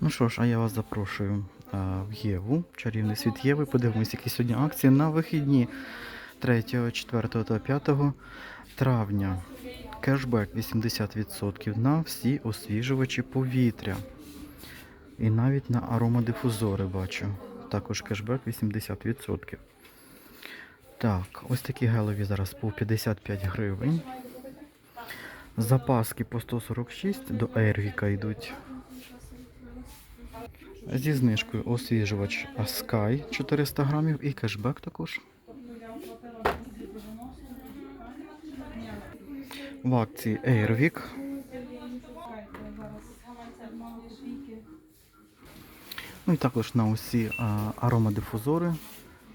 Ну що ж, а я вас запрошую в Єву, чарівний світ Єви. Подивимось, які сьогодні акції на вихідні 3, 4 та 5 травня. Кешбек 80% на всі освіжувачі повітря. І навіть на аромадифузори бачу. Також кешбек 80%. Так, ось такі гелові зараз по 55 гривень. Запаски по 146 до Ейрвіка йдуть. Зі знижкою освіжувач Sky 400 грамів і кешбек також. В акції Airwick. Ну і також на усі а, аромадифузори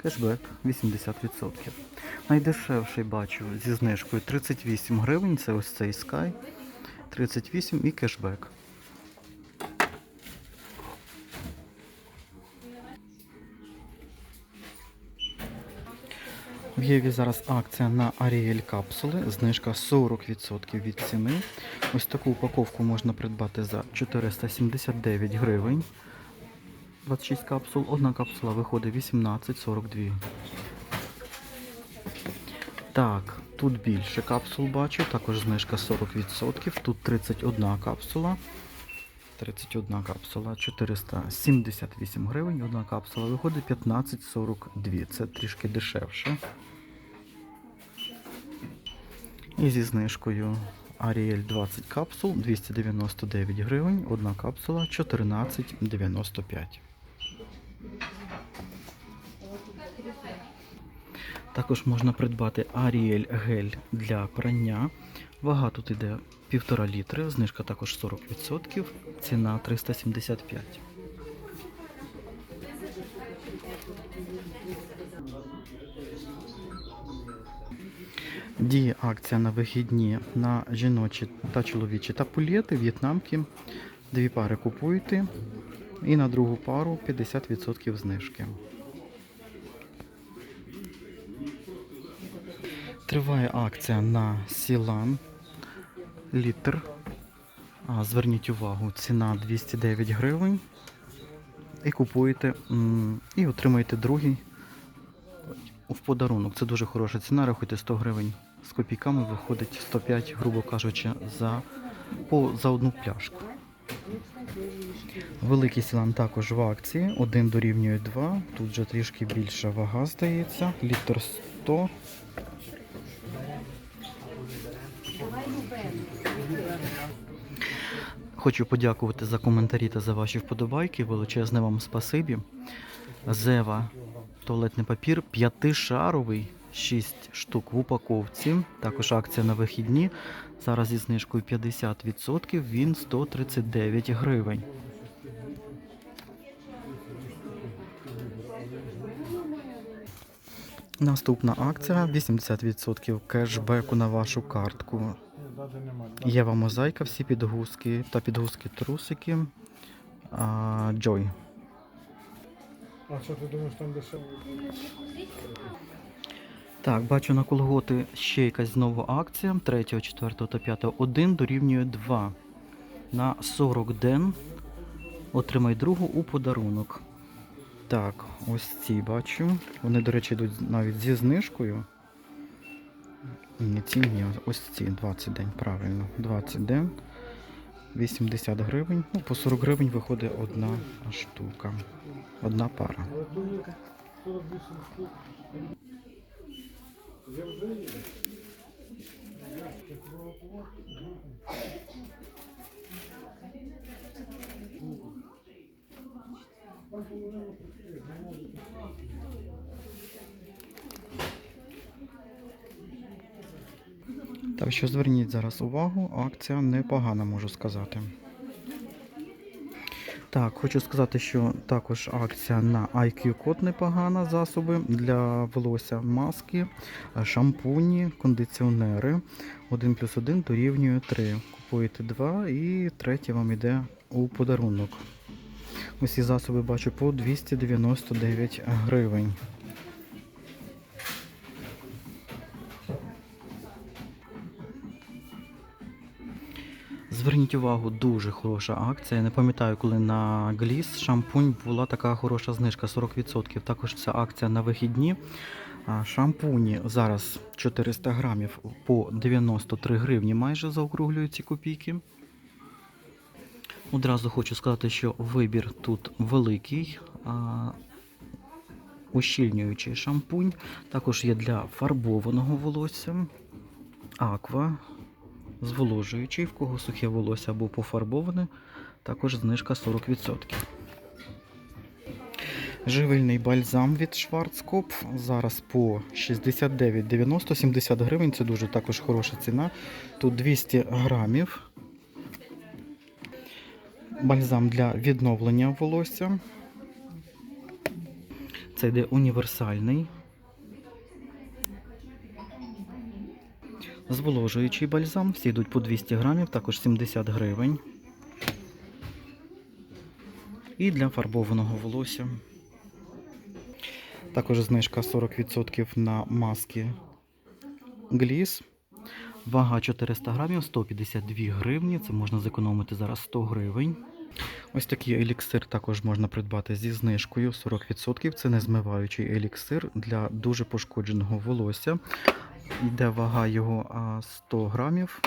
кешбек 80%. Найдешевший бачу зі знижкою 38 гривень, це ось цей Sky. 38 і кешбек. В Єві зараз акція на Ariel капсули, знижка 40% від ціни. Ось таку упаковку можна придбати за 479 гривень. 26 капсул, одна капсула виходить 18,42. Так, тут більше капсул бачу, також знижка 40%. Тут 31 капсула. 31 капсула, 478 гривень, одна капсула виходить 15,42. Це трішки дешевше. І зі знижкою Ariel 20 капсул 299 гривень, одна капсула 14,95. Також можна придбати Ariel гель для прання. Вага тут іде 1,5 літри, знижка також 40%, ціна 375. Діє акція на вихідні на жіночі та чоловічі тапулети, в'єтнамки. Дві пари купуєте і на другу пару 50% знижки. Триває акція на Сілан літр. Зверніть увагу, ціна 209 гривень. І купуєте і отримаєте другий в подарунок. Це дуже хороша ціна, рахуйте 100 гривень. З копійками виходить 105, грубо кажучи, за, по, за одну пляшку. Великий сілан також в акції. Один дорівнює 2. Тут вже трішки більша вага здається. Літр 100. Хочу подякувати за коментарі та за ваші вподобайки. Величезне вам спасибі. Зева туалетний папір п'ятишаровий, 6 штук в упаковці. Також акція на вихідні. Зараз зі знижкою 50% він 139 гривень. Наступна акція 80% кешбеку на вашу картку. Єва мозаїка, всі підгузки та підгузки трусики. Joy. А що ти думаєш там дешево? Так, бачу на колготи ще якась знову акція. 3, 4 та 5. 1 дорівнює 2. На 40 ден отримай другу у подарунок. Так, ось ці бачу. Вони, до речі, йдуть навіть зі знижкою. Ні, ці ні, ось ці 20 день, правильно. 20 день. 80 гривень. Ну, по 40 гривень виходить одна штука. Одна пара. Але тут є 48 штук. Я вже є. Так що зверніть зараз увагу, акція непогана, можу сказати. Так, хочу сказати, що також акція на IQ код непогана, засоби для волосся, маски, шампуні, кондиціонери. 1 плюс 1 дорівнює 3. Купуєте 2 і третє вам йде у подарунок. Усі засоби бачу по 299 гривень. Зверніть увагу, дуже хороша акція. Я не пам'ятаю, коли на Гліс шампунь була така хороша знижка 40%. Також ця акція на вихідні. Шампуні зараз 400 грамів по 93 гривні майже заокруглюють ці копійки. Одразу хочу сказати, що вибір тут великий. Ущільнюючий шампунь. Також є для фарбованого волосся. Аква. Зволожуючий, в кого сухе волосся або пофарбоване, також знижка 40%. Живильний бальзам від Schwarzkopf зараз по 69,90 70 гривень. Це дуже також хороша ціна. Тут 200 грамів. Бальзам для відновлення волосся. Це йде універсальний. Зволожуючий бальзам. Всі йдуть по 200 грамів, також 70 гривень. І для фарбованого волосся. Також знижка 40% на маски Гліс. Вага 400 грамів, 152 гривні. Це можна зекономити зараз 100 гривень. Ось такий еліксир також можна придбати зі знижкою 40%. Це незмиваючий еліксир для дуже пошкодженого волосся. Йде вага його 100 грамів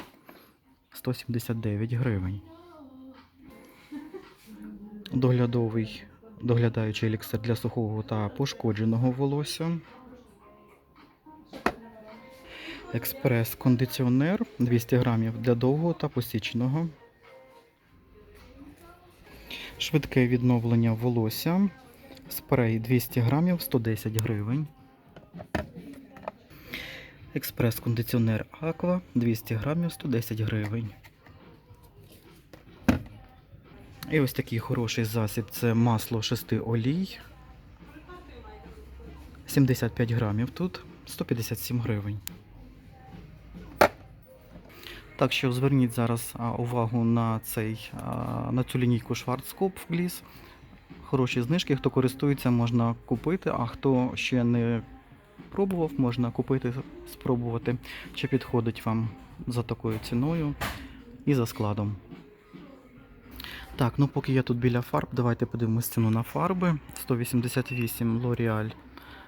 179 гривень. Доглядовий доглядаючий еліксир для сухого та пошкодженого волосся. Експрес-кондиціонер 200 грамів для довгого та посіченого. Швидке відновлення волосся. Спрей 200 грамів 110 гривень. Експрес-кондиціонер Аква 200 грамів 110 гривень. І ось такий хороший засіб це масло шести олій. 75 грамів тут, 157 гривень. Так що зверніть зараз увагу на, цей, на цю лінійку Schwarzkopf Gliss. Хороші знижки, хто користується, можна купити, а хто ще не пробував, можна купити, спробувати, чи підходить вам за такою ціною і за складом. Так, ну поки я тут біля фарб, давайте подивимось ціну на фарби. 188 L'Oreal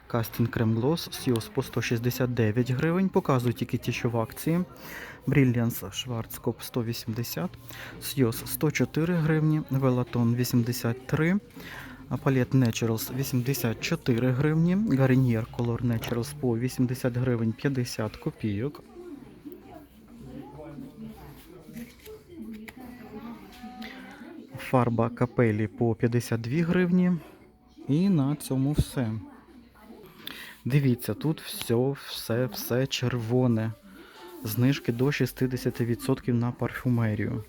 Casting Creme Gloss Сіос по 169 гривень. Показую тільки ті, що в акції. Brilliance Schwarzkopf 180, Сіос 104 гривні, Velaton 83, Palette Naturals 84 гривні, Garnier Color Naturals по 80 гривень 50 копійок. Фарба капелі по 52 гривні. І на цьому все. Дивіться, тут все, все, все червоне. Знижки до 60% на парфюмерію.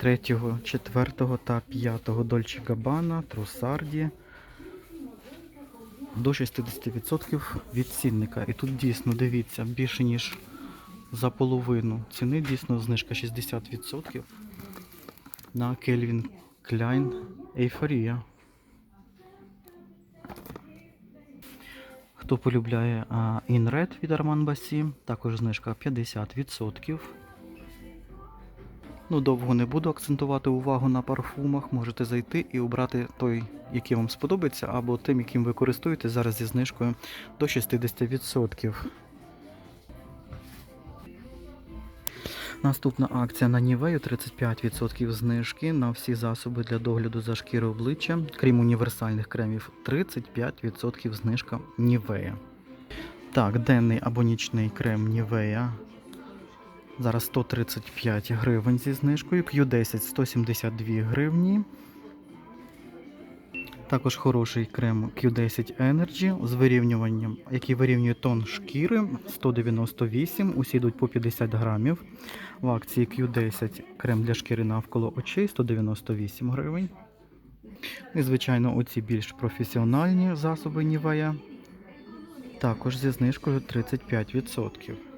3, 4 та 5 Dolce Gabbana, Трусарді. До 60% від цінника. І тут дійсно, дивіться, більше ніж за половину ціни, дійсно знижка 60% на Calvin Klein Ейфорія. Хто полюбляє Red від Armand Bassi, також знижка 50%. Ну, довго не буду акцентувати увагу на парфумах. Можете зайти і обрати той, який вам сподобається, або тим, яким ви користуєтесь зараз зі знижкою до 60%. Наступна акція на Нівею 35% знижки на всі засоби для догляду за шкірою обличчя, крім універсальних кремів, 35% знижка Нівея. Так, денний або нічний крем Нівея. Зараз 135 гривень зі знижкою, Q10 172 гривні. Також хороший крем Q10 Energy з вирівнюванням, який вирівнює тон шкіри 198, усі йдуть по 50 грамів. В акції Q10 крем для шкіри навколо очей 198 гривень. І, звичайно, оці більш професіональні засоби Nivea також зі знижкою 35%.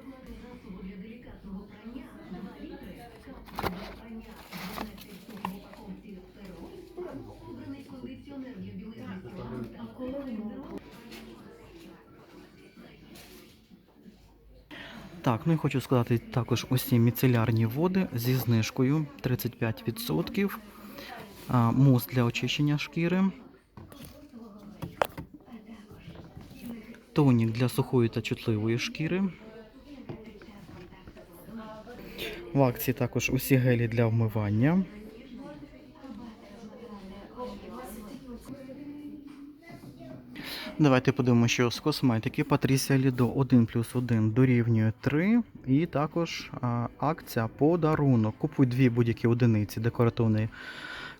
Так, ну і хочу сказати також усі міцелярні води зі знижкою 35%. Мус для очищення шкіри. Тонік для сухої та чутливої шкіри. В акції також усі гелі для вмивання. Давайте подивимося, що з косметики Патрісія Лідо 1 плюс 1 дорівнює 3. І також а, акція подарунок. Купуй дві будь-які одиниці декоративної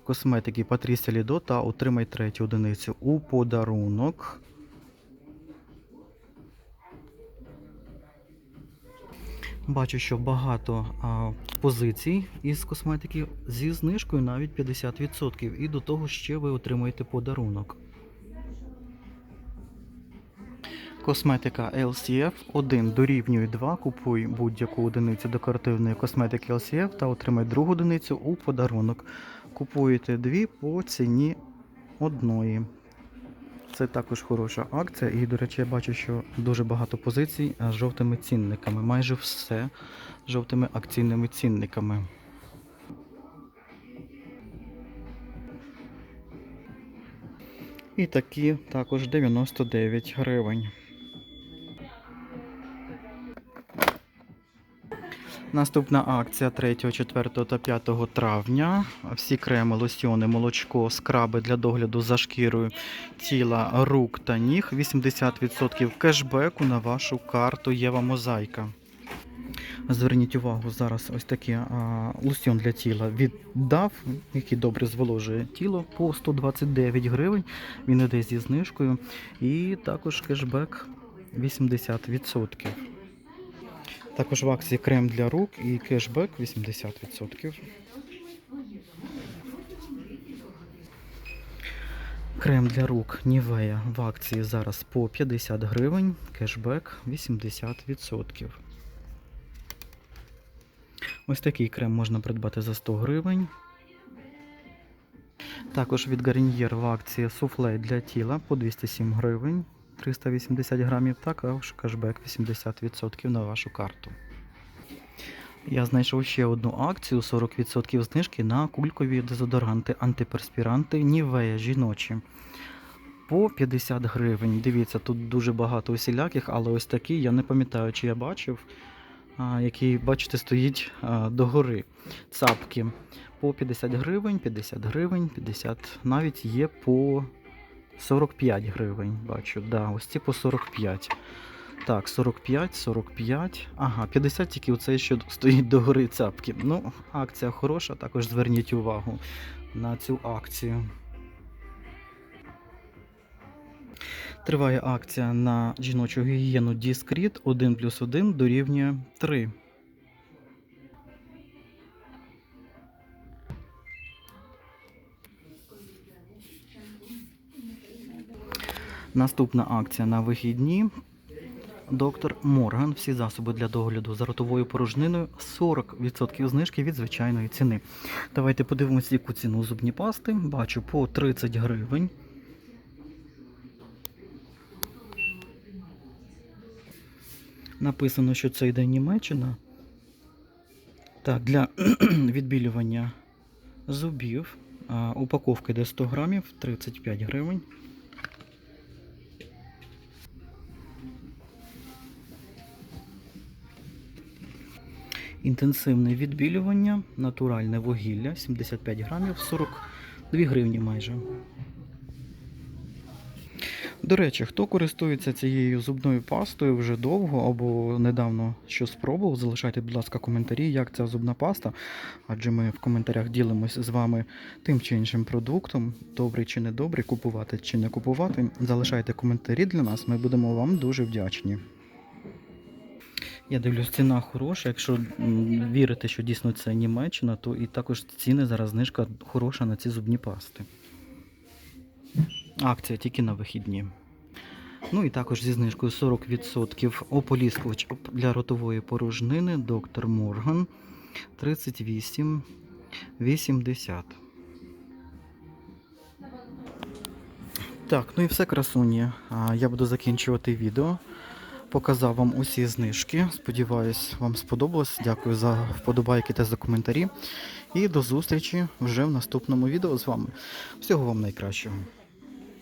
косметики Патрісія Лідо та отримай третю одиницю у подарунок. Бачу, що багато а, позицій із косметики зі знижкою навіть 50%. І до того ще ви отримуєте подарунок. Косметика LCF 1 дорівнює 2. Купуй будь-яку одиницю декоративної косметики LCF та отримай другу одиницю у подарунок. Купуєте дві по ціні одної. Це також хороша акція. І, до речі, я бачу, що дуже багато позицій з жовтими цінниками. Майже все з жовтими акційними цінниками. І такі також 99 гривень. Наступна акція 3, 4 та 5 травня. Всі креми, лосьйони, молочко, скраби для догляду за шкірою тіла, рук та ніг. 80% кешбеку на вашу карту Єва Мозайка. Зверніть увагу, зараз ось такий лосьйон для тіла віддав, який добре зволожує тіло по 129 гривень. Він іде зі знижкою. І також кешбек 80%. Також в акції крем для рук і кешбек 80%. Крем для рук Нівея в акції зараз по 50 гривень, кешбек 80%. Ось такий крем можна придбати за 100 гривень. Також від Garnier в акції суфле для тіла по 207 гривень. 380 грамів, також кешбек 80% на вашу карту. Я знайшов ще одну акцію 40% знижки на кулькові дезодоранти, антиперспіранти Нівея жіночі. По 50 гривень. Дивіться, тут дуже багато усіляких, але ось такий, я не пам'ятаю, чи я бачив, який, бачите, стоїть догори. Цапки по 50 гривень, 50 гривень, 50, навіть є по 45 гривень, бачу. Да, ось ці по 45. Так, 45, 45. Ага, 50 тільки оцей, що стоїть до гори цапки. Ну, акція хороша, також зверніть увагу на цю акцію. Триває акція на жіночу гігієну Discreet 1 плюс 1 дорівнює 3. Наступна акція на вихідні. Доктор Морган. Всі засоби для догляду за ротовою порожниною 40% знижки від звичайної ціни. Давайте подивимося, яку ціну зубні пасти. Бачу по 30 гривень. Написано, що це йде Німеччина. Так, для відбілювання зубів. Упаковка йде 100 грамів, 35 гривень. Інтенсивне відбілювання, натуральне вугілля, 75 грамів, 42 гривні майже. До речі, хто користується цією зубною пастою вже довго або недавно що спробував, залишайте, будь ласка, коментарі, як ця зубна паста. Адже ми в коментарях ділимось з вами тим чи іншим продуктом, добрий чи недобрий, купувати чи не купувати. Залишайте коментарі для нас, ми будемо вам дуже вдячні. Я дивлюсь, ціна хороша. Якщо м, вірите, що дійсно це Німеччина, то і також ціни зараз знижка хороша на ці зубні пасти. Акція тільки на вихідні. Ну і також зі знижкою 40% ополіскувач для ротової порожнини доктор Морган 38,80. Так, ну і все, красуні. Я буду закінчувати відео. Показав вам усі знижки. Сподіваюсь, вам сподобалось. Дякую за вподобайки та за коментарі. І до зустрічі вже в наступному відео з вами. Всього вам найкращого.